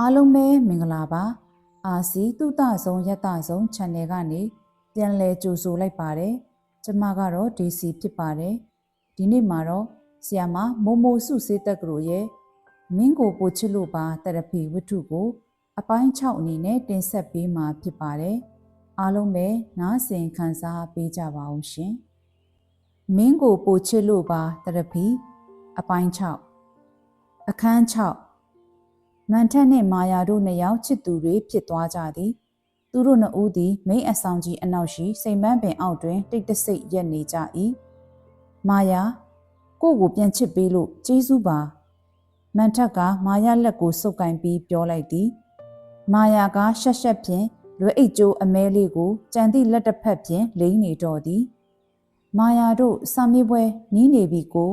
အားလုံးပဲမင်္ဂလာပါအာစီတုတဆုံးယတဆုံး channel ကနေပြန်လည်ကြိုဆိုလိုက်ပါတယ်ကျမကတော့ DC ဖြစ်ပါတယ်ဒီနေ့မှာတော့ဆီယာမမိုမိုစုစေးတက်ကရိုရဲ့မင်းကိုပိုချစ်လို့ပါသရပီဝတ္ထုကို အပိုင်း6အနေနဲ့တင်ဆက်ပေးမှာဖြစ်ပါတယ်အားလုံးပဲနားဆင်ခံစားပေးကြပါအောင်ရှင်မင်းကိုပိုချစ်လို့ပါသရပီအပိုင်း6အခန်း6 မန်ထက်နှင့်မာယာတို့နှစ်ယောက်ချစ်သူတွေဖြစ်သွားကြသည်သူတို့နှစ်ဦးသည်မိန်းအဆောင်ကြီးအနောက်ရှိစိန်ပန်းပင်အောက်တွင်တိတ်တဆိတ်ရက်နေကြ၏မာယာကိုကိုပြန်ချစ်ပေးလို့ကျေးဇူးပါမန်ထက်ကမာယာလက်ကိုစုပ်ကင်ပြီးပြောလိုက်သည်မာယာကရှက်ရှက်ဖြင့်လွယ်အိတ်ကျိုးအမဲလေးကိုကြံသည့်လက်တစ်ဖက်ဖြင့်လိမ့်နေတော်သည်မာယာတို့စာမေးပွဲနီးနေပြီကို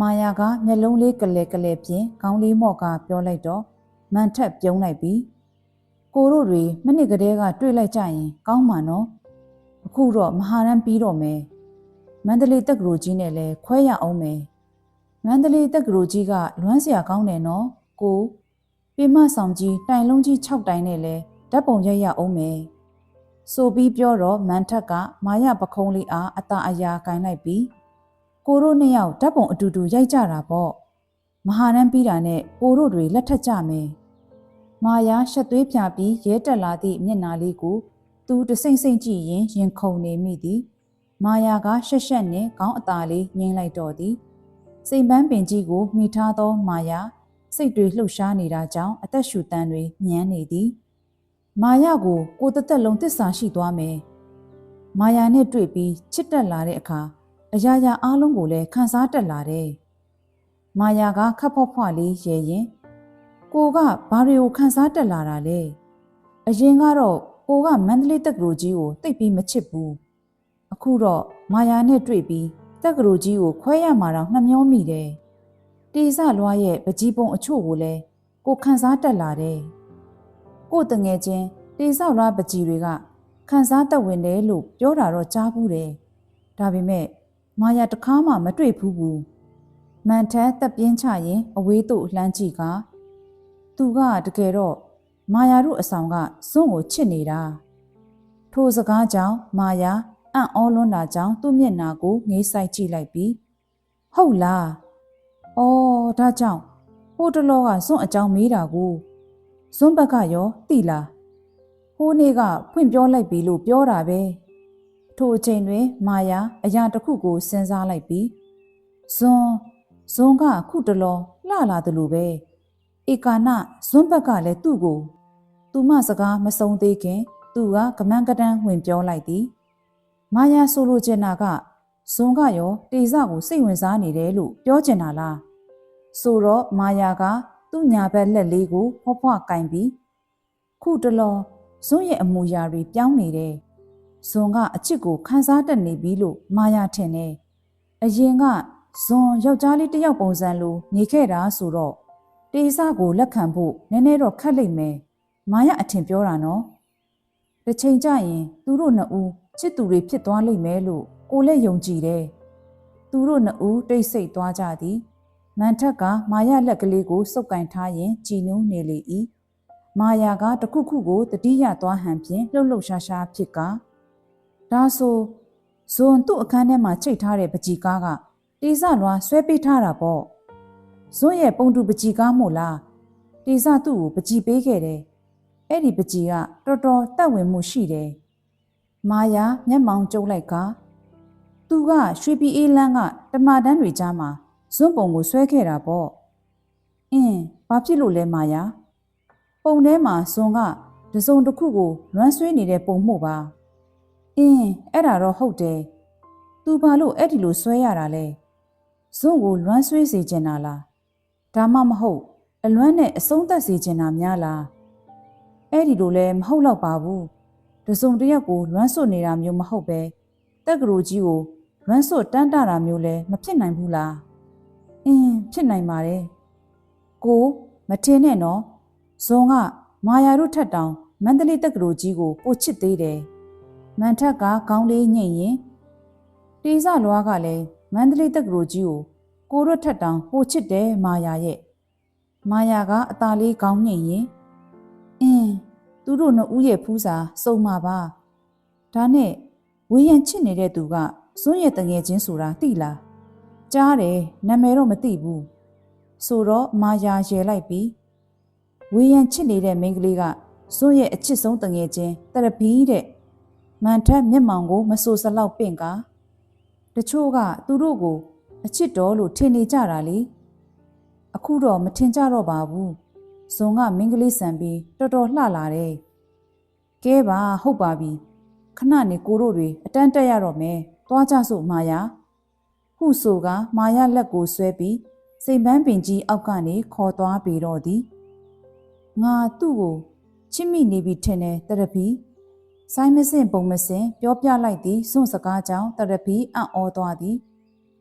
မာယာကမျက်လုံးလေးကလဲကလဲဖြင့်ခေါင်းလေးမော့ကပြောလိုက်တော့မန်ထက်ပြုံးလိုက်ပြီကိုတို့တွေမနစ်ကလေးကတွေ့လိုက်ကြရင်ကောင်းမှာနော်အခုတော့မဟာရန်ပြီးတော့မယ်မန္တလေးတက္ကသိုလ်ကြီးနဲ့လည်းခွဲရအောင်မယ်မန္တလေးတက္ကသိုလ်ကြီးကလွမ်းစရာကောင်းတယ်နော်ကိုပြမဆောင်ကြီးတိုင်လုံးကြီး6တိုင်နဲ့လဲဓာတ်ပုံရိုက်ရအောင်မယ်ဆိုပြီးပြောတော့မန်ထက်ကမာရပခုံးလေးအားအตาအယာကင်လိုက်ပြီး ကိုတို့နှစ်ယောက်ဓာတ်ပုံအတူတူရိုက်ကြတာပေါ့မဟာရန်ပြီးတာနဲ့ကိုတို့တွေလက်ထက်ကြမယ်မာယာရှက်သွေးပြပြီးရဲတက်လာသည့်မျက်နာလေးကိုသူတစိမ့်စိမ့်ကြည့်ရင်ရင်ခုန်နေမိသည်မာယာကရှက်ရှက်နဲ့ခေါင်းအသားလေးငိမ့်လိုက်တော့သည်စိန်ပန်းပင်ကြီးကိုမိထားသောမာယာစိတ်တွေလှုပ်ရှားနေတာကြောင့်အသက်ရှူတန်းတွေညံနေသည်မာယာကိုကိုတသက်လုံးသစ္စာရှိသွားမယ်မာယာနဲ့တွေ့ပြီးချစ်တက်လာတဲ့အခါ အရာရာအားလုံးကိုလည်းခန်းစားတက်လာတယ်။မာယာကခပ်ဖွားဖွားလေးရဲရင်ကိုကဘာတွေကိုခန်းစားတက်လာတာလဲ။အရင်ကတော့ကိုကမန္တလေးတက္ကသိုလ်ကြီးကိုတိတ်ပြီးမချစ်ဘူး။အခုတော့မာယာနဲ့တွေ့ပြီးတက္ကသိုလ်ကြီးကိုခွဲရမှာတော့နှမျောမိတယ်။တေစလွားရဲ့ပကြီးပုံအချို့ကိုလည်းကိုခန်းစားတက်လာတယ်။ကိုတငယ်ချင်းတေစလွားပကြီးတွေကခန်းစားတက်ဝင်တယ်လို့ပြောတာတော့ကြားဘူးတယ်။ဒါပေမဲ့ မာယာတခါမှမတွေ့ဘူးဘူးမန်ထက်တက်ပြင်းချရင်အဝေးသို့လှမ်းကြည့်ကသူကတကယ်တော့မာယာတို့အဆောင်ကစွန့်ကိုချစ်နေတာထိုစကားကြောင့်မာယာအံ့ဩလွန်းတာကြောင့်သူ့မျက်နှာကိုငေးဆိုင်ကြည့်လိုက်ပြီးဟုတ်လားအော်ဒါကြောင့်ဟိုတလောကစွန့်အကြောင်းမေးတာကိုစွန့်ဘက်ကရောသိလားဟိုးနေ့ကဖွင့်ပြောလိုက်ပြီလို့ပြောတာပဲ ထိုအချိန်တွင် မာယာအရာတစ်ခုကိုစဉ်းစားလိုက်ပြီးဇွန်ဇွန်ကခုတလောလှလာတယ်လို့ပဲဧကာနဇွန်ဘက်ကလည်းသူ့ကိုသူမစကားမဆုံးသေးခင် သူကကမန်းကတန်းဝင်ပြောလိုက်သည်မာယာဆိုလိုချင်တာကဇွန်ကရောတေစကိုစိတ်ဝင်စားနေတယ်လို့ပြောချင်တာလားဆိုတော့မာယာကသူ့ညာဘက်လက်လေးကိုဖွားဖွားကင်ပြီးခုတလောဇွန်ရဲ့အမူအရာတွေပြောင်းနေတယ် ဇွန်ကအချစ်ကိုခန်းစားတတ်နေပြီလို့မာယာထင်တယ်။အရင်ကဇွန်ယောက်ျားလေးတစ်ယောက်ပုံစံလိုနေခဲ့တာဆိုတော့တေးစကိုလက်ခံဖို့နည်းနည်းတော့ခက်လိမ့်မယ်။မာယာအထင်ပြောတာနော်။တစ်ချိန်ကျရင်သူတို့နှစ်ဦးချစ်သူတွေဖြစ်သွားလိမ့်မယ်လို့ကိုလည်းယုံကြည်တယ်။သူတို့နှစ်ဦးတိတ်ဆိတ်သွားကြသည်။မန်ထက်ကမာယာလက်ကလေးကိုစုပ်ကင်ထားရင်ကြည်နူးနေလေ၏။မာယာကတခုခုကိုတတိယသွားဟန်ဖြင့်လှုပ်လှုပ်ရှားရှားဖြစ်ကား ဒါဆိုဇွန်သူ့အခန်းထဲမှာချိတ်ထားတဲ့ပကြီကားကတေးစလွားဆွဲပေးထားတာပေါ့ဇွန်ရဲ့ပုံတူပကြီကားမို့လားတေးစသူ့ကိုပကြီပေးခဲ့တယ်အဲ့ဒီပကြီကတော်တော်တက်ဝင်မှုရှိတယ်မာယာမျက်မှောင်ကျုပ်လိုက်ကသူကရွှေပြည်အေးလန်းကတမတန်းတွေကြားမှာဇွန်ပုံကိုဆွဲခဲ့တာပေါ့အင်းဘာဖြစ်လို့လဲမာယာပုံထဲမှာဇွန်ကတစုံတစ်ခုကိုလွမ်းဆွေးနေတဲ့ပုံမှုပါ အင်းအဲ့ဒါတော့ဟုတ်တယ်။ तू ဘာလို့အဲ့ဒီလိုဆွဲရတာလဲ။ဇွန့်ကိုလွမ်းဆွေးစေချင်တာလား။ဒါမှမဟုတ် အလွမ်းနဲ့အဆုံးသတ်စေချင်တာများလား။အဲ့ဒီလိုလဲမဟုတ်တော့ပါဘူး။တစုံတစ်ယောက်ကိုလွမ်းဆွနေတာမျိုးမဟုတ်ပဲတက်ကရိုကြီးကိုလွမ်းဆွတန်းတတာမျိုးလဲမဖြစ်နိုင်ဘူးလား။အင်းဖြစ်နိုင်ပါတယ်။ကိုမထင်နဲ့နော်။ဇွန်ကမာယာတို့ထက်တောင်မန္တလေးတက်ကရိုကြီးကိုပိုချစ်သေးတယ်။ မန်ထက်ကခေါင်းလေးညှိရင်တေးစလွားကလည်းမန္တလေးတက္ကသိုလ်ကြီးကိုကိုရွတ်ထက်တောင်ပိုချစ်တယ်မာယာရဲ့မာယာကအသာလေးကောင်းငိမ့်ရင်အင်းသူတို့နှစ်ဦးရဲ့ဖူးစာစုံမှာပါဒါနဲ့ဝေယံချစ်နေတဲ့သူကစွန့်ရဲ့တငယ်ချင်းဆိုတာသိလားကြားတယ်နာမည်တော့မသိဘူးဆိုတော့မာယာရဲလိုက်ပြီးဝေယံချစ်နေတဲ့မိန်းကလေးကစွန့်ရဲ့အချစ်ဆုံးတငယ်ချင်းတရပီးတဲ့ မန်ထက်မျက်မှောင်ကို မဆူစလောက်ပင့်ကတချို့ကသူတို့ကို အချစ်တော်လို့ထင်နေကြတာလေအခုတော့မထင်ကြတော့ပါဘူးဇုံကမင်းကလေးဆန်ပြီးတော်တော်လှလာတယ်ကဲပါဟုတ်ပါပြီခဏနေကိုတို့တွေအတန်းတက်ရတော့မယ်သွားကြစို့မာယာဟုဆိုကမာယာလက်ကိုဆွဲပြီးစိန်ပန်းပင်ကြီးအောက်ကနေခေါ်သွားပြီးတော့သည်ငါသူ့ကိုချစ်မိနေပြီထင်တယ်တရပီ ဆိုင်မစင်ပုံမစင်ပြောပြလိုက်သည်စွန့်စကားကြောင့်တရပီအံ့ဩသွားသည်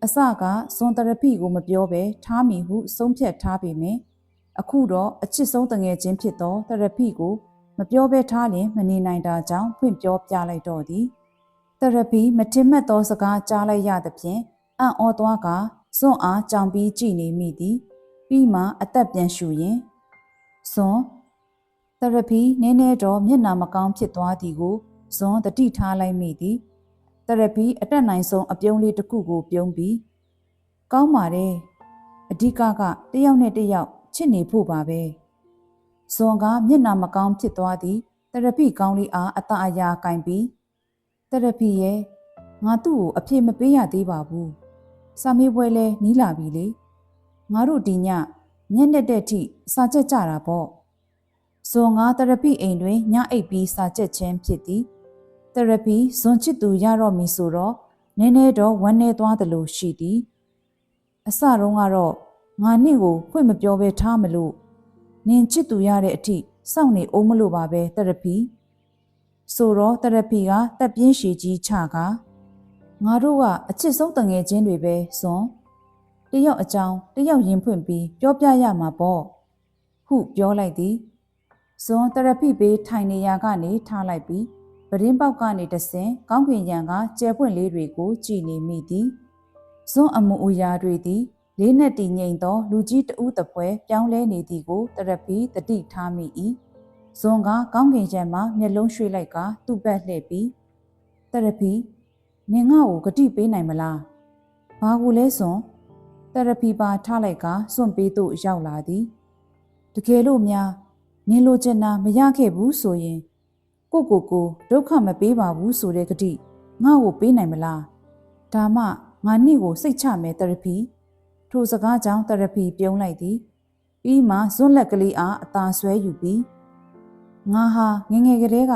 အစကဇွန်တရပိကိုမပြောဘဲထားမိဟုဆုံးဖြတ်ထားပေမယ့်အခုတော့အချစ်ဆုံးတငယ်ချင်းဖြစ်သောတရပိကိုမပြောဘဲထားရင်မနေနိုင်တာကြောင့်ဖွင့်ပြောပြလိုက်တော့သည်တရပိမထင်မှတ်သောစကားကြားလိုက်ရသဖြင့်အံ့ဩသွားကဇွန်အားကြောင်ပြီးကြည်နေမိသည်ပြီးမှအသက်ပြန်ရှူရင်ဇွန် တရပိနည်းနည်းတော့မျက်နာမကောင်းဖြစ်သွားသည်ကိုဇွန်တတိထားလိုက်မိသည်တရပီအတက်နိုင်ဆုံးအပြုံးလေးတစ်ခုကိုပြုံးပြီးကောင်းပါတယ်အဓိကကတယောက်နဲ့တယောက်ချစ်နေဖို့ပါပဲဇွန်ကမျက်နာမကောင်းဖြစ်သွားသည်တရပီကောင်းလေးအားအတအယာကင်ပြီးတရပီရဲ့ငါသူ့ကိုအပြစ်မပေးရသေးပါဘူးစာမေးပွဲလဲနီးလာပြီလေငါတို့ဒီညညက်နဲ့တဲ့ထိစာချက်ကြတာပေါ့ ဇွန်ကတရပီအိမ်တွင်ညအိပ်ပြီးစာချက်ချင်းဖြစ်သည်သရပီဇွန်ချစ်သူရတော့မည်ဆိုတော့နည်းနည်းတော့ဝမ်းနေသွားသလိုရှိသည်အစတုန်းကတော့ငါနင့်ကိုဖွင့်မပြောဘဲထားမလို့နင်ချစ်သူရတဲ့အထိစောင့်နေအောင်မလို့ပါပဲသရပီဆိုတော့သရပီကတက်ပြင်းရှည်ကြီးချကငါတို့ကအချစ်ဆုံးတငယ်ချင်းတွေပဲဇွန်တယောက်အကြောင်းတယောက်ရင်ဖွင့်ပြီးပြောပြရမှာပေါ့ဟုပြောလိုက်သည် ဇွန်သရပီဘေးထိုင်နေရာကနေထားလိုက်ပြီးပရင်းပေါက်ကနေတဆင်ကောင်းကင်ရံကကျဲပွင့်လေးတွေကိုကြည်နေမိသည်ဇွန်အမူအရာတွေသည်လေးနဲ့တည်ငိမ်သောလူကြီးတဦးတပွဲပြောင်းလဲနေသည်ကိုတရပီတတိထားမိ၏ဇွန်ကကောင်းကင်ရံမှာမျက်လုံးရွှေ့လိုက်ကသူ့ဘက်လှည့်ပြီးတရပီနင်ငါ့ကိုဂတိပေးနိုင်မလားဘာကိုလဲဇွန်တရပီပါထားလိုက်ကစွန့်ပေးသို့ရောက်လာသည်တကယ်လို့များ နင်လိုချင်တာမရခဲ့ဘူးဆိုရင်ကိုကိုကိုဒုက္ခမပေးပါဘူးဆိုတဲ့ကတိငါ့ကိုပေးနိုင်မလားဒါမှငါနေ့ကိုစိတ်ချမယ်သရပီထိုစကားကြောင့်သရပီပြုံးလိုက်သည်ပြီးမှဇွန်းလက်ကလေးအားအသာဆွဲယူပြီးငါဟာငငယ်ကလေးက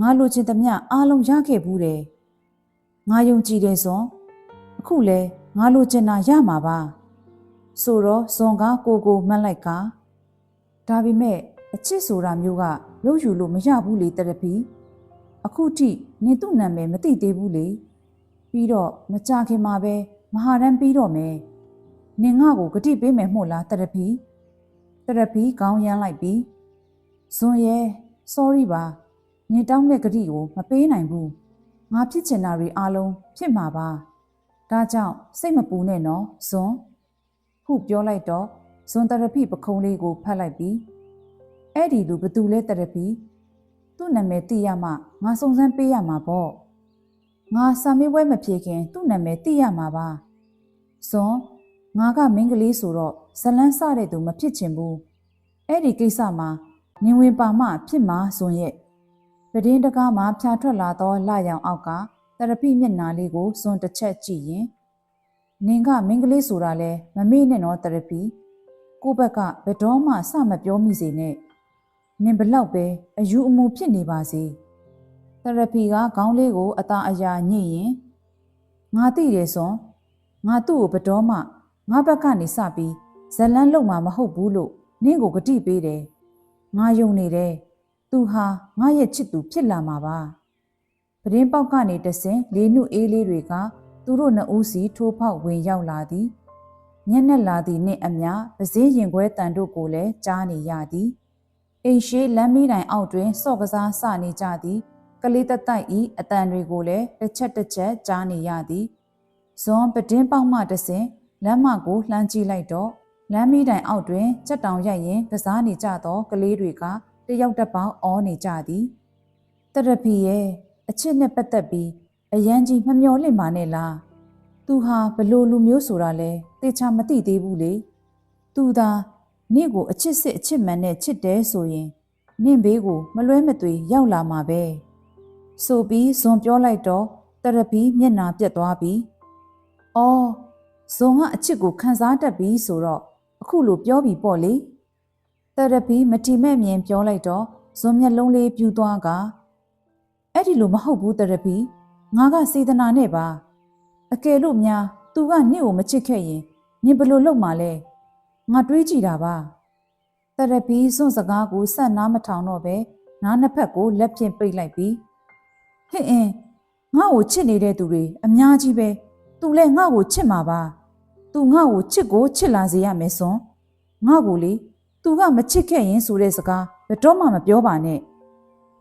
ငါလိုချင်သမျှအားလုံးရခဲ့ဘူးတယ်ငါယုံကြည်တယ်ဇွန်အခုလဲငါလိုချင်တာရမှာပါဆိုတော့ဇွန်ကကိုကိုမှတ်လိုက်ကဒါပေမဲ့ အချစ်ဆိုတာမျိုးကရုပ်ယူလို့မရဘူးလေတရပီအခုထိနင်သူ့နာမည်မသိသေးဘူးလေပြီးတော့မကြခင်မှာပဲမဟာရန်ပြီးတော့မယ်နင်ငါ့ကိုဂတိပေးမယ်မို့လားတရပီတရပီခေါင်းရမ်းလိုက်ပြီးဇွန်ရဲ့ sorry ပါနင်တောင်းတဲ့ဂတိကိုမပေးနိုင်ဘူးငါဖြစ်ချင်တာတွေအားလုံးဖြစ်မှာပါဒါကြောင့်စိတ်မပူနဲ့နော်ဇွန်ဟုပြောလိုက်တော့ဇွန်တရပီပခုံးလေးကိုဖတ်လိုက်ပြီး အဲ့ဒီလူဘသူလဲတရပီသူ့နာမည်သိရမှငါစုံစမ်းပေးရမှာပေါ့ငါစာမေးပွဲမဖြေခင်သူ့နာမည်သိရမှာပါဇွန်ငါကမင်းကလေးဆိုတော့ဇလန်းစတဲ့သူမဖြစ်ချင်ဘူးအဲ့ဒီကိစ္စမှာနင်ဝင်ပါမှဖြစ်မှာဇွန်ရဲ့ပဒင်းတကားမှာဖြာထွက်လာသောလရောင်အောက်ကတရပိမျက်နာလေးကိုဇွန်တစ်ချက်ကြည့်ရင်နင်ကမင်းကလေးဆိုတာလဲမမေ့နဲ့နော်တရပိကိုဘက်ကဘယ်တော့မှစမပြောမိစေနဲ့ နင်ဘလောက်ပဲအယူအမူဖြစ်နေပါစေသရပီကခေါင်းလေးကိုအသာအယာညှိရင်ငါသိတယ်စွန်ငါသူ့ကိုဘတော်မှငါဘက်ကနေစပြီးဇလန်းလုံမှာမဟုတ်ဘူးလို့နင့်ကိုဂတိပေးတယ်ငါယုံနေတယ်သူဟာငါရဲ့ချစ်သူဖြစ်လာမှာပါပဒင်းပေါက်ကနေတဆင်လေးနုအေးလေးတွေကသူတို့နှစ်ဦးစီထိုးဖောက်ဝင်ရောက်လာသည်ညက်နဲ့လာသည်နှင့်အမျှပစည်းရင်ခွဲတန်တို့ကိုလည်းကြားနေရသည် အိမ်ရှိလမ်းမီးတိုင်အောက်တွင်စော့ကစားစနေကြသည်ကလေးတတိုက်ဤအတန်တွေကိုလည်းတစ်ချက်တစ်ချက်ကြားနေရသည်ဇွန်ပဒင်းပေါက်မှတဆင်လမ်းမကိုလှမ်းကြည့်လိုက်တော့လမ်းမီးတိုင်အောက်တွင်ကြက်တောင်ရိုက်ရင်ကစားနေကြသောကလေးတွေကတယောက်တစ်ပေါင်းအောနေကြသည်တရဖီရဲ့အချစ်နဲ့ပတ်သက်ပြီးအရန်ကြီးမမျော်လင့်ပါနဲ့လားသူဟာဘလို့လူမျိုးဆိုတာလဲတေချာမသိသေးဘူးလေသူသာ နေ့ကိုအချစ်စစ်အချစ်မှန်နဲ့ချစ်တယ်ဆိုရင်နင့်ဘေးကိုမလွဲမသွေရောက်လာမှာပဲဆိုပြီးဇွန်ပြောလိုက်တော့တရဖီမျက်နာပြက်သွားပြီအော်ဇွန်ကအချစ်ကိုခံစားတတ်ပြီဆိုတော့အခုလိုပြောပြီးပေါ့လေတရဖီမတိမဲ့မြင်ပြောလိုက်တော့ဇွန်မျက်လုံးလေးပြူသွားကအဲ့ဒီလိုမဟုတ်ဘူးတရဖီငါကစေတနာနဲ့ပါအကယ်လို့များသူကနင့်ကိုမချစ်ခဲ့ရင်နင်ဘယ်လိုလုပ်မှာလဲ ငါတွေးကြည့်တာပါတရဖီစွန့်စကားကိုဆက်နားမထောင်တော့ပဲနားနှစ်ဖက်ကိုလက်ဖြင့်ပိတ်လိုက်ပြီးဟင့်အင်းငါ့ကိုချစ်နေတဲ့သူတွေအများကြီးပဲသူလည်းငါ့ကိုချစ်မှာပါသူငါ့ကိုချစ်ကိုချစ်လာစေရမယ်စွန်ငါ့ကိုလေသူကမချစ်ခဲ့ရင်ဆိုတဲ့စကားဘယ်တော့မှမပြောပါနဲ့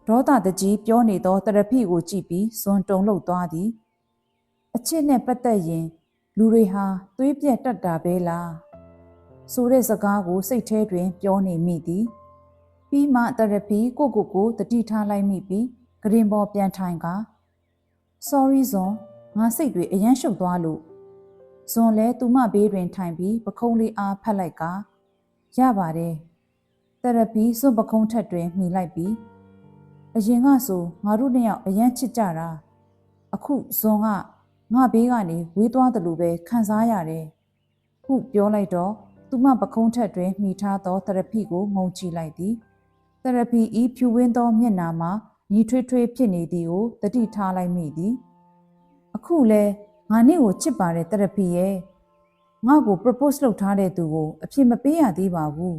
ဒေါသတကြီးပြောနေသောတရဖီကိုကြည့်ပြီးစွန်တုံလှုပ်သွားသည်အချစ်နဲ့ပတ်သက်ရင် လူတွေဟာသွေးပြက်တတ်တာပဲလား ဆိုတဲ့စကားကိုစိတ်ထဲတွင် ပြောနေမိသည်ပြီးမှတရဖီကိုကိုကိုတတိထားလိုက်မိပြီးဂရင်ပေါ်ပြန်ထိုင်က sorry ဇွန်ငါစိတ်တွေအယမ်းရှုပ်သွားလို့ဇွန်လဲသူမဘေးတွင်ထိုင်ပြီးပခုံးလေးအားဖက်လိုက်ကရပါတယ်တရပီစွန့်ပခုံးထက်တွင်မှီလိုက်ပြီးအရင်ကဆိုငါတို့နှစ်ယောက်အယမ်းချစ်ကြတာအခုဇွန်ကငါဘေးကနေဝေးသွားတယ်လို့ပဲခံစားရတယ်ခုပြောလိုက်တော့ သူမပခုံးထက်တွင်မှီထားသောတရပီကိုငုံကြည့်လိုက်သည်တရပီဤဖြူဝင်းသောမျက်နာမှာညီထွေးထွေးဖြစ်နေသည်ကိုတတိထားလိုက်မိသည်အခုလဲငါနေ့ကိုချစ်ပါတယ်တရပီရဲ့ငါ့ကို propose လုပ်ထားတဲ့သူကိုအဖြစ်မပေးရသေးပါဘူး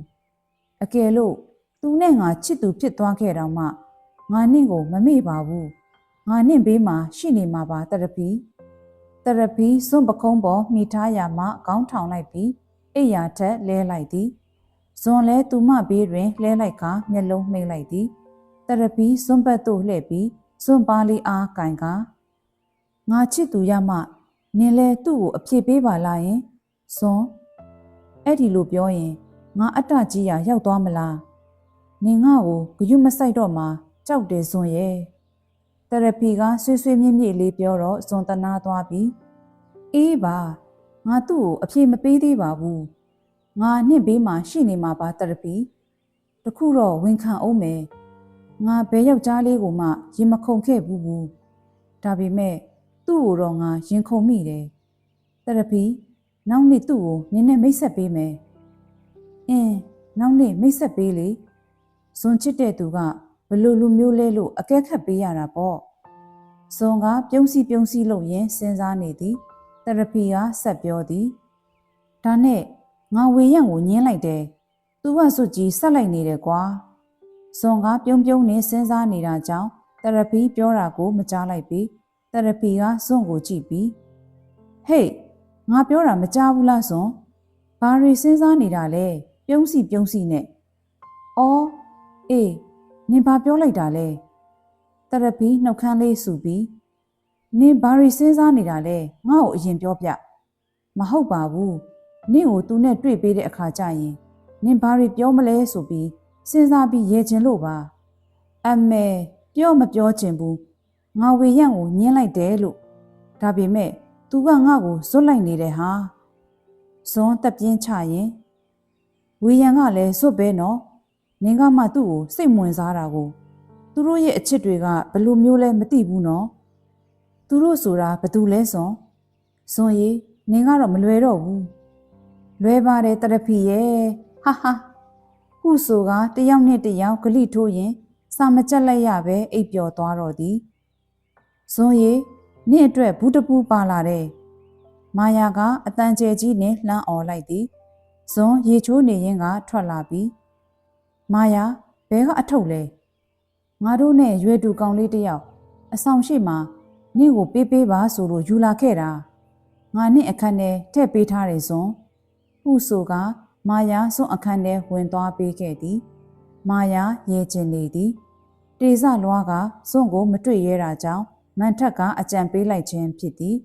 အကယ်လို့သူနဲ့ငါချစ်သူဖြစ်သွားခဲ့တော့မှငါနင့်ကိုမမေ့ပါဘူးငါနင့်ဘေးမှာရှိနေမှာပါတရပီတရပီစွန့်ပကုံးပေါ်မိထားရမှခေါင်းထောင်လိုက်ပြီး အိယာထက်လဲလိုက်သည်ဇွန်လဲသူမဘေးတွင်လဲလိုက်ကမျက်လုံးမှိတ်လိုက်သည်တရပီစွန့်ပတ်သို့လှည့်ပြီးစွန့်ပါလေးအားကင်ကငါချစ်သူရမှနင်လဲသူ့ကိုအပြစ်ပေးပါလားယင်ဇွန်အဲ့ဒီလိုပြောရင်ငါအတ္တကြီးရာရောက်သွားမလားနင်ငါ့ကိုဂယုမဆိုင်တော့မှကြောက်တယ်ဇွန်ရဲ့တရပီကဆွေးဆွေးမြင့်မြင့်လေးပြောတော့ဇွန်တနာသွားပြီးအေးပါ ငါသူ့ကိုအပြစ်မပေးသေးပါဘူးငါနှစ်ဘေးမှာရှိနေမှာပါတရပီတခုတော့ဝန်ခံအောင်မယ်ငါဘဲယောက်ျားလေးကိုမှရင်မခုန်ခဲ့ဘူးဘူးဒါပေမဲ့သူ့ကိုတော့ငါရင်ခုန်မိတယ်တရပီနောက်နေ့သူ့ကိုနင်းနဲ့မိတ်ဆက်ပေးမယ်အင်းနောက်နေ့မိတ်ဆက်ပေးလေဇွန်ချစ်တဲ့သူကဘလို့လူမျိုးလဲလို့အကဲခတ်ပေးရတာပေါ့ဇွန်ကပြုံးစီပြုံးစီလို့ရင်စဉ်းစားနေသည် တရပီကဆက်ပြောသည်ဒါနဲ့ငါဝေရံကိုညင်းလိုက်တယ်သူကစွကြီးဆက်လိုက်နေတယ်ကွာဇွန်ကပြုံးပြုံးနဲ့စဉ်းစားနေတာကြောင့်တရပီပြောတာကိုမကြားလိုက်ပြီးတရပီကဇွန်ကိုကြည့်ပြီးဟေးငါပြောတာမကြားဘူးလားဇွန်ဘာတွေစဉ်းစားနေတာလဲပြုံးစီပြုံးစီနဲ့အော်အေးနင်ဘာပြောလိုက်တာလဲတရပီနှုတ်ခမ်းလေးဆူပြီး နင်ဘာတွေစဉ်းစားနေတာလဲငါ့ကိုအရင်ပြောပြမဟုတ်ပါဘူးနင့်ကိုသူနဲ့တွေ့ပေးတဲ့အခါကျရင်နင်ဘာတွေပြောမလဲဆိုပြီးစဉ်းစားပြီးရဲချင်လို့ပါအမေပြောမပြောချင်ဘူးငါဝေရံကိုညင်းလိုက်တယ်လို့ဒါပေမဲ့ तू ကငါ့ကိုဇွတ်လိုက်နေတယ်ဟာဇွန်တက်ပြင်းချရင်ဝေရံကလည်းဇွတ်ပဲနော်နင်ကမှသူ့ကိုစိတ်ဝင်စားတာကိုသူတို့ရဲ့အချစ်တွေကဘယ်လိုမျိုးလဲမသိဘူးနော် သူတို့ဆိုတာဘယ်သူလဲစွန်စွန်ရီနင်ကတော့မလွယ်တော့ဘူးလွယ်ပါတယ်တရဖီရဲ့ဟာဟာခုဆိုကတယောက်နဲ့တယောက်ဂလိထိုးရင်စာမကြက်လိုက်ရပဲအိပ်ပျော်သွားတော့သည်ဇွန်ရီနင့်အတွက်ဘူးတပူးပါလာတဲ့မာယာကအတန်ကျဲကြီးနဲ့လှမ်းអော်လိုက်သည်ဇွန်ရေချိုးနေရင်ကထွက်လာပြီးမာယာဘဲကအထုပ်လဲငါတို့နဲ့ရွယ်တူကောင်လေးတယောက်အဆောင်ရှိမှ နင့်ကိုပေးပေးပါဆိုလို့ယူလာခဲ့တာငါနဲ့အခန်းထဲထည့်ပေးထားတယ်ဇွန်ဟုဆိုကမာယာစွန့်အခန်းထဲဝင်သွားပေးခဲ့သည် မာယာရဲကျင်နေသည်တေဇလွားကစွန့်ကိုမတွေ့ရတာကြောင့်မန်ထက်ကအကြံပေးလိုက်ခြင်းဖြစ်သည်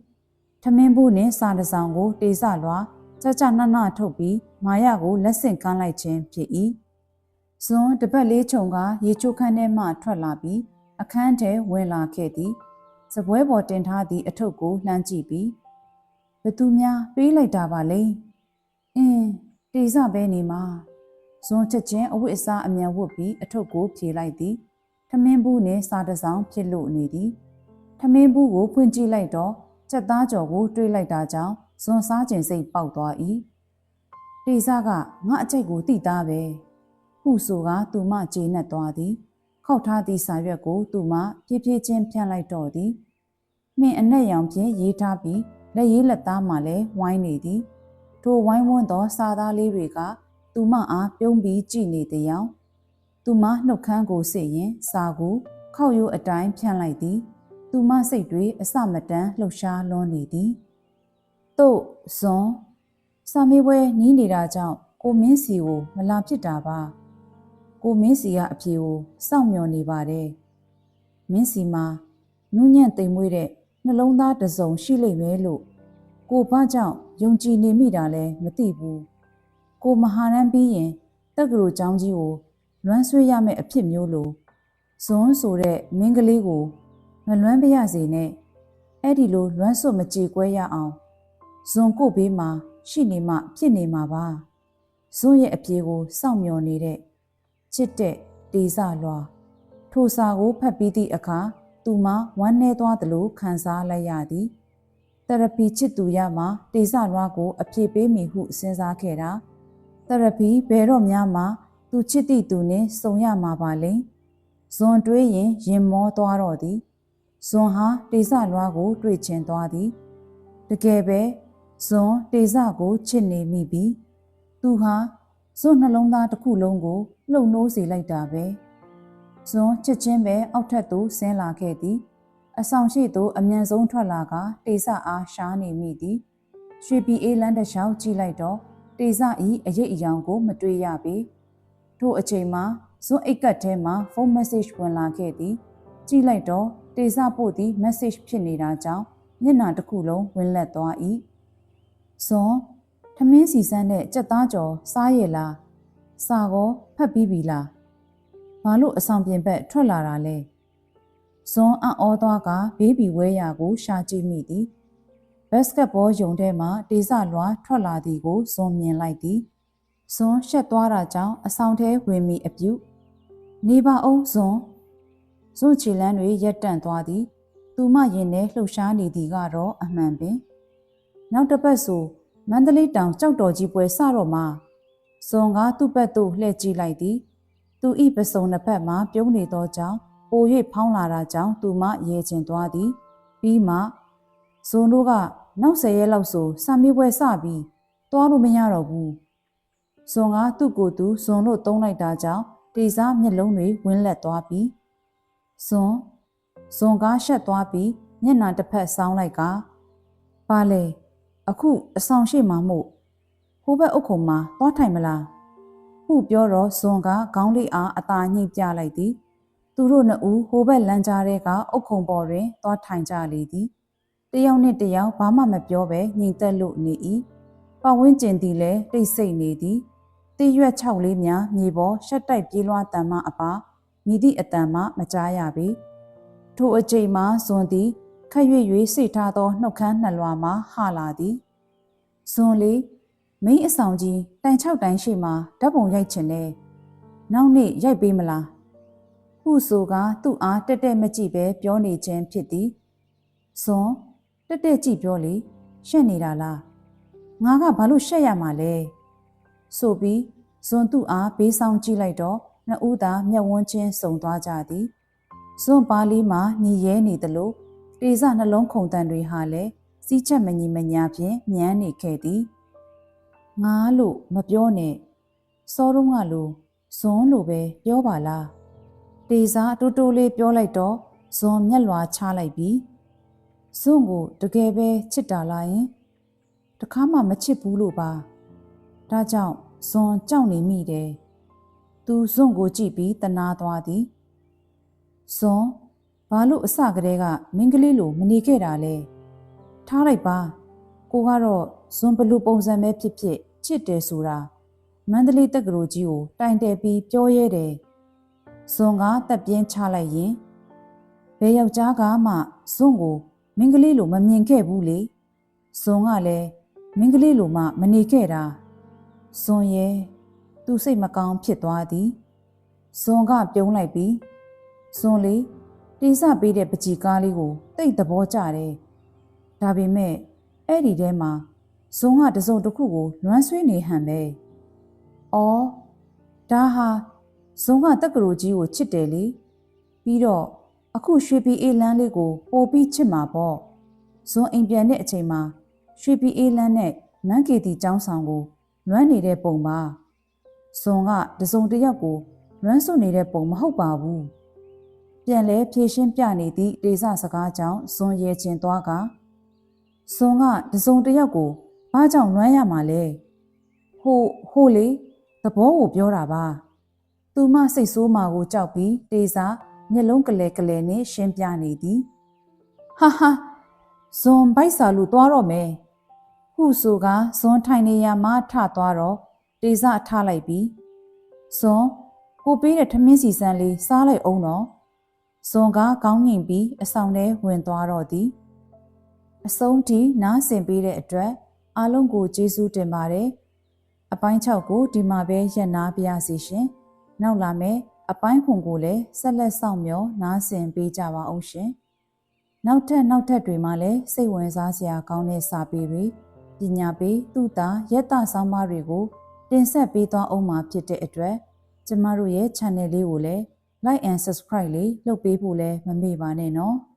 ထမင်းဘူးနှင့်စာတစောင်ကို တေဇလွားကြကြနနထုတ်ပြီးမာရကိုလက်ဆင့်ကမ်းလိုက်ခြင်းဖြစ်၏ဇွန်တပတ်လေးခြုံကရေချိုးခန်းထဲမှထွက်လာပြီးအခန်းထဲဝင်လာခဲ့သည် စပွဲပေါ်တင်ထားသည့်အထုပ်ကိုလှမ်းကြည့်ပြီးဘသူများပေးလိုက်တာပါလေအင်းတေစပဲနေမှာဇွန်ချက်ချင်းအဝတ်အစားအမြန်ဝတ်ပြီးအထုပ်ကိုဖြေလိုက်သည်ထမင်းဘူးနဲ့စားတစောင်းဖြစ်လို့နေသည်ထမင်းဘူးကိုဖွင့်ကြည့်လိုက်တော့ချက်သားကြော်ကိုတွေးလိုက်တာကြောင့်ဇွန်စားခြင်းစိတ်ပေါက်သွား၏တေစကငါအကြိတ်ကိုတိသားပဲဟုဆိုကသူမကျေနပ်သွားသည် ခောက်ထားသည့်စာရွက်ကို သူမဖြည်းဖြည်းချင်းဖြန့်လိုက်တော့သည်မင်းအနက်ရောင်ဖြင့်ရေးထားပြီးလက်ရေးလက်သားမှလည်းဝိုင်းနေသည်ထိုဝိုင်းဝန်းသောစာသားလေးတွေက သူမအားပြုံးပြီးကြည်နေတဲ့ယောင်သူမနှုတ်ခမ်းကိုစစ်ရင်စာကိုခောက်ရိုးအတိုင်းဖြန့်လိုက်သည် သူမစိတ်တွေအစမတန်လှုပ်ရှားလွန်နေသည်တို့ဇွန်စာမေးပွဲနီးနေတာကြောင့်ကိုမင်းစီကိုမလာဖြစ်တာပါ ကိုမင်းစီကအဖြေကိုစောင့်မျှော်နေပါတယ်မင်းစီမှာနူးညံ့သိမ်မွေ့တဲ့နှလုံးသားတစ်စုံရှိလိမ့်မယ်လို့ကိုဘာကြောင့်ယုံကြည်နေမိတာလဲမသိဘူးကိုမဟာရန်ပြီးရင်တက္ကသိုလ်ကျောင်းကြီးကိုလွမ်းဆွေးရမယ့်အဖြစ်မျိုးလို့ဇွန်းဆိုတဲ့မင်းကလေးကိုမလွမ်းပရစေနဲ့အဲ့ဒီလိုလွမ်းဆွတ်မကြေကွဲရအောင်ဇွန်ကိုဘေးမှာရှိနေမှဖြစ်နေမှာပါဇွန်ရဲ့အပြေကိုစောင့်မျှော်နေတဲ့ ချစ်တဲ့တေစလွာထိုစာကိုဖတ်ပြီးသည့်အခါသူမဝမ်းနည်းသွားသလိုခံစားလိုက်ရသည်သရပီချစ်သူရမှတေစလွာကို အပြေပေးမိဟုစဉ်းစားခဲ့တာသရပီဘယ်တော့မှမှသူချစ်သည့်သူနှင့်စုံရမှာပါလေဇွန်တွေးရင်ရင်မောသွားတော့သည်ဇွန်ဟာတေစလွားကို တွေ့ချင်သွားသည်တကယ်ပဲဇွန်တေစကိုချစ်နေမိပြီသူဟာ ဇွန်နှလုံးသားတစ်ခုလုံးကိုလှုပ်နိုးစေလိုက်တာပဲဇွန်ချစ်ချင်းပဲအောက်ထက်သို့ဆင်းလာခဲ့သည်အဆောင်ရှိသို့အမြန်ဆုံးထွက်လာကတေစအားရှားနေမိသည်ရွှေပြည်အေးလန်းတစ်လျှောက်ကြည့်လိုက်တော့တေစဤအရေးအယောင်ကို မတွေ့ရပေထို့အချိန်မှာဇွန်အိတ်ကတ်ထဲမှာဖုန်းမက်ဆေ့ချ်ဝင်လာခဲ့သည်ကြည့်လိုက်တော့တေစပို့သည့် message ဖြစ်နေတာကြောင့်မျက်နှာတစ်ခုလုံးဝင်လက်သွား၏ဇွန် ထမင်းစီစမ်းတဲ့ကြက်သားကြော်စားရလားစာကောဖတ်ပြီးပြီလားဘာလို့အဆောင်ပြင်ဘက်ထွက်လာတာလဲဇွန်အံ့ဩသွားကဘေးဘီဝဲရာကိုရှာကြည့်မိသည်ဘတ်စကတ်ဘောယုံထဲမှတေစလွာထွက်လာသည်ကိုဇွန်မြင်လိုက်သည်ဇွန်ရှက်သွားတာကြောင့်အဆောင်ထဲဝင်မိအပြုနေပါအောင်ဇွန်ဇွန်ချီလန်းတွေရက်တန့်သွားသည် သူမရင်ထဲလှုပ်ရှားနေသည်ကတော့အမှန်ပင် နောက်တစ်ပတ်ဆို မန္တလေးတောင်ကြောက်တော်ကြီးပွဲစတော့မှဇွန်ကသူ့ဘက်သို့လှည့်ကြည့်လိုက်သည်သူဤပစုံနှစ်ဖက်မှပြုံးနေသောကြောင့်ပို၍ဖောင်းလာတာကြောင့်သူမရဲကျင်သွားသည်ပြီးမှဇွန်တို့ကနောက်ဆယ်ရက်လောက်ဆိုစာမေးပွဲစပြီးသွားလို့မရတော့ဘူးဇွန်ကသူ့ကိုယ်သူဇွန်လို့တုံးလိုက်တာကြောင့်တေစားမျက်လုံးတွေဝင်းလက်သွားပြီးဇွန်ဇွန်ကားရှက်သွားပြီးမျက်နှာတစ်ဖက်ဆောင်းလိုက်ကပါလေ အခုအဆောင်ရှိမှမို့ဟိုဘက်အုတ်ခုံမှာသွားထိုင်မလားဟုပြောတော့ဇွန်ကခေါင်းလေးအားအသာညှိပြလိုက်သည် သူတို့နှစ်ဦးဟိုဘက်လမ်းကြားထဲကအုတ်ခုံပေါ်တွင်သွားထိုင်ကြလေသည်တယောက်နဲ့တယောက်ဘာမှမပြောဘဲညှိသက်လို့နေ၏ပဝင်းကျင်သည်လည်းတိတ်ဆိတ်နေသည်တိရွက်၆လေးများမြေပေါ်ရှက်တိုက်ပြေးလွှားတန်မှအပါမိသည့်အတန်မှမကြားရပေထိုအချိန်မှဇွန်သည် ခက်ရွ၍စိတ်ထားသောနှုတ်ခမ်းနှလွာမှဟလာသည်ဇွန်လေးမင်းအဆောင်ကြီးတိုင်၆တိုင်ရှိမှဓာတ်ပုံရိုက်ချင်တယ်နောက်နေ့ရိုက်ပေးမလားဟုဆိုကသူ့အားတက်တက်မကြည့်ပဲပြောနေခြင်းဖြစ်သည်ဇွန်တက်တက်ကြည့်ပြောလေရှက်နေတာလားငါကဘာလို့ရှက်ရမှာလဲဆိုပြီးဇွန်သူ့အားဘေးဆောင်ကြည့်လိုက်တော့နှစ်ဦးသာမျက်ဝန်းချင်းစုံသွားကြသည်ဇွန်ပါလီမှာညီရဲနေသလို တေစနှလုံးခုန်တန်တွေဟာလည်းစီးချက်မညီမညာဖြင့်မြန်းနေခဲ့သည်ငါလို့မပြောနဲ့စောတုံးကလို့ဇွန်လို့ပဲပြောပါလားတေစာတူတူလေးပြောလိုက်တော့ဇွန်မျက်လွာချလိုက်ပြီးဇွန်ကိုတကယ်ပဲချစ်တာလားယင်တခါမှမချစ်ဘူးလို့ပါဒါကြောင့်ဇွန်ကြောက်နေမိတယ်သူဇွန်ကိုကြည့်ပြီးတနာသွားသည်ဇွန် ဘာလို့အစကတည်းကမင်းကလေးလိုမနေခဲ့တာလဲထားလိုက်ပါကိုကတော့ဇွန်ဘလူပုံစံပဲဖြစ်ဖြစ်ချစ်တယ်ဆိုတာမန္တလေးတက္ကသိုလ်ကြီးကိုတိုင်တယ်ပြီးပြောရဲတယ်ဇွန်ကတက်ပြင်းချလိုက်ရင်ဘယ်ယောက်ျားကမှဇွန်ကိုမင်းကလေးလိုမမြင်ခဲ့ဘူးလေဇွန်ကလည်းမင်းကလေးလိုမှမနေခဲ့တာဇွန်ရဲ့သူစိတ်မကောင်းဖြစ်သွားသည်ဇွန်ကပြုံးလိုက်ပြီးဇွန်လေး တိစပေးတဲ့ပကြီကားလေးကိုတိတ်သဘောကျတယ်ဒါပေမဲ့အဲ့ဒီထဲမှာဇွန်ကတစုံတစ်ခုကိုလွမ်းဆွေးနေဟန်ပဲ။အော်ဒါဟာဇွန်ကတက္ကသိုလ်ကြီးကိုချစ်တယ်လေ။ပြီးတော့အခုရွှေပြည်အေးလန်းလေးကိုပို့ပြီးချစ်မှာပေါ့။ဇွန်အိမ်ပြန်တဲ့အချိန်မှာရွှေပြည်အေးလန်းနဲ့မန်းကေတီကျောင်းဆောင်ကိုလွမ်းနေတဲ့ပုံပါ။ဇွန်ကတစုံတစ်ယောက်ကိုလွမ်းစွနေတဲ့ပုံမဟုတ်ပါဘူး။ ပြန်လဲဖြည့်ရှင်းပြနေသည့်ဒေသစကားကြောင့်ဇွန်ရဲချင်းသွားကဇွန်ကတစုံတစ်ယောက်ကိုဘာကြောင့်လွမ်းရမှာလဲဟိုဟိုလေသဘောကိုပြောတာပါသူမစိတ်ဆိုးမာကိုကြောက်ပြီးတေစာမျက်လုံးကလေးကလေးနဲ့ရှင်းပြနေသည်ဟာဟာဇွန်ဘိုက်စာလူသွားတော့မယ်ဟုဆိုကဇွန်ထိုင်နေရမှထသွားတော့တေစာထားလိုက်ပြီးဇွန်ကိုပေးတဲ့ထမင်းစီစမ်းလေးစားလိုက်အောင်တော့ ဇွန်ကကောင်းငင်ပြီးအဆောင်ထဲဝင်သွားတော့သည်အဆုံးထိနားဆင်ပေးတဲ့အတွက်အားလုံးကိုကျေးဇူးတင်ပါတယ်။အပိုင်း6ကိုဒီမှာပဲရပ်နာပြရစီရှင်။နောက်လာမယ့်အပိုင်းခွန်ကိုလည်းဆက်လက်ဆောင်မျှော်နားဆင်ပေးကြပါအောင်ရှင်။နောက်ထပ်နောက်ထပ်တွေမှာလည်းစိတ်ဝင်စားစရာကောင်းတဲ့စာပေတွေပညာပေးသူတာရက်တာဆောင်းပါးတွေကိုတင်ဆက်ပေးသွားအောင်မှာဖြစ်တဲ့အတွက်ကျမတို့ရဲ့ channel လေးကိုလည်း like and subscribe လေးလုပ်ပေးဖို့လည်းမမေ့ပါနဲ့နော်။